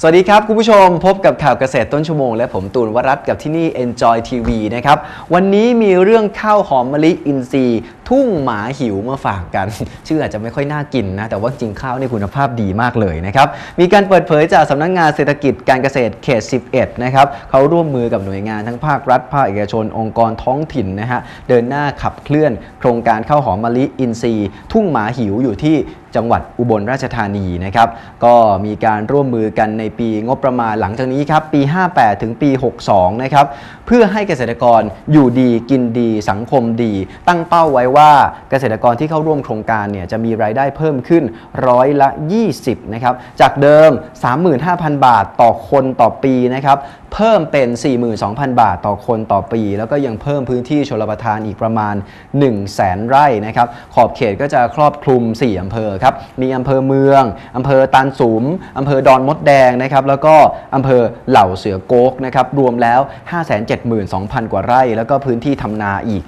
สวัสดีครับ คุณผู้ชมพบกับข่าวเกษตรต้นชั่วโมง และผมตูนวรัตกับที่นี่ Enjoy TV นะครับ วันนี้มีเรื่องข้าวหอมมะลิอินทรีย์ ทุ่งหมาหิวมาฝากกัน ชื่ออาจจะไม่ค่อยน่ากินนะ แต่ว่าจริงข้าวในคุณภาพดีมากเลยนะครับ มีการเปิดเผยจากสำนักงงานเศรษฐกิจการเกษตรเขต 11 นะครับเขาร่วมมือกับหน่วยงานทั้งภาครัฐ ภาคเอกชน องค์กรท้องถิ่นนะฮะ เดินหน้าขับเคลื่อน โครงการข้าวหอมมะลิอินทรีย์ ทุ่งหมาหิวอยู่ที่จังหวัดอุบลราชธานีนะครับ ก็มีการร่วมมือกันในปีงบประมาณหลังจากนี้ครับ ปี 58 ถึงปี 62 นะครับ เพื่อให้เกษตรกรอยู่ดีกินดีสังคมดี ตั้งเป้าไว้ว่าเกษตรกรที่เข้าร่วมโครงการเนี่ยจะมีรายได้เพิ่มขึ้นร้อยละ 20นะครับจากเดิม 35,000 บาทต่อคนต่อปีนะครับเพิ่มเป็น 42,000 บาทต่อคนต่อปี แล้วก็ยังเพิ่มพื้นที่ชลประทานอีกประมาณ 1 0 0 0 0แสนไร่นะครับขอบเขตก็จะครอบคลุม 4อำเภอครับมีอำเภอเมืองอำเภอตาลสุมอำเภอดอนมดแดงนะครับแล้วก็อำเภอเหล่าเสือโกกนะครับรวมแล้ว 572,000 กว่าไร่ แล้วก็พื้นที่ทำนาอีก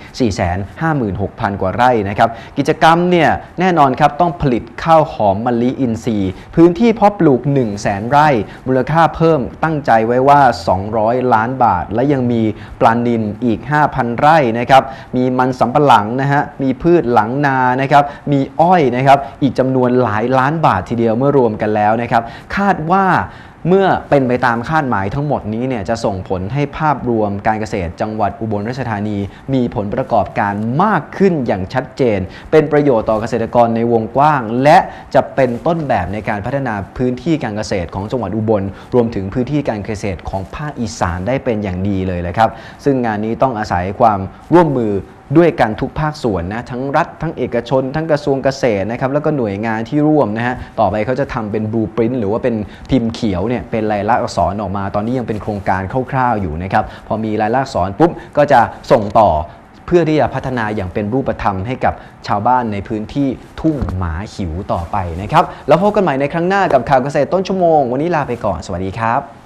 456,000กว่าไร่นะครับกิจกรรมเนี่ยแน่นอนครับต้องผลิตข้าวหอมมะลิอินทรีย์ พื้นที่เพาะปลูก 1 0 0 0 0แสนไร่ มูลค่าเพิ่มตั้งใจไว้ว่า 200 ล้านบาท และยังมีปลานินอีก 5,000 ไร่นะครับมีมันสำปะหลังนะฮะมีพืชหลังนานะครับมีอ้อยนะครับอีกจำนวนหลายล้านบาททีเดียวเมื่อรวมกันแล้วนะครับคาดว่า เมื่อเป็นไปตามคาดหมายทั้งหมดนี้เนี่ยจะส่งผลให้ภาพรวมการเกษตรจังหวัดอุบลราชธานี มีผลประกอบการมากขึ้นอย่างชัดเจน เป็นประโยชน์ต่อเกษตรกรในวงกว้าง และจะเป็นต้นแบบในการพัฒนาพื้นที่การเกษตรของจังหวัดอุบล รวมถึงพื้นที่การเกษตรของภาคอีสานได้เป็นอย่างดีเลยเลยครับ ซึ่งงานนี้ต้องอาศัยความร่วมมือ ด้วยกันทุกภาคส่วนนะทั้งรัฐทั้งเอกชน ทั้งกระทรวงเกษตรนะครับแล้วก็หน่วยงานที่ร่วมนะฮะต่อไปเขาจะทำเป็นบลูปรินต์หรือว่าเป็นพิมพ์เขียวเนี่ยเป็นลายลักษณ์อักษรออกมา ตอนนี้ยังเป็นโครงการคร่าวๆอยู่นะครับพอมีลายลักษณ์อักษรปุ๊บก็จะส่งต่อเพื่อที่จะพัฒนาอย่างเป็นรูปธรรมให้กับชาวบ้านในพื้นที่ทุ่งหมาหิวต่อไปนะครับ แล้วพบกันใหม่ในครั้งหน้ากับข่าวเกษตรต้นชั่วโมง วันนี้ลาไปก่อน สวัสดีครับ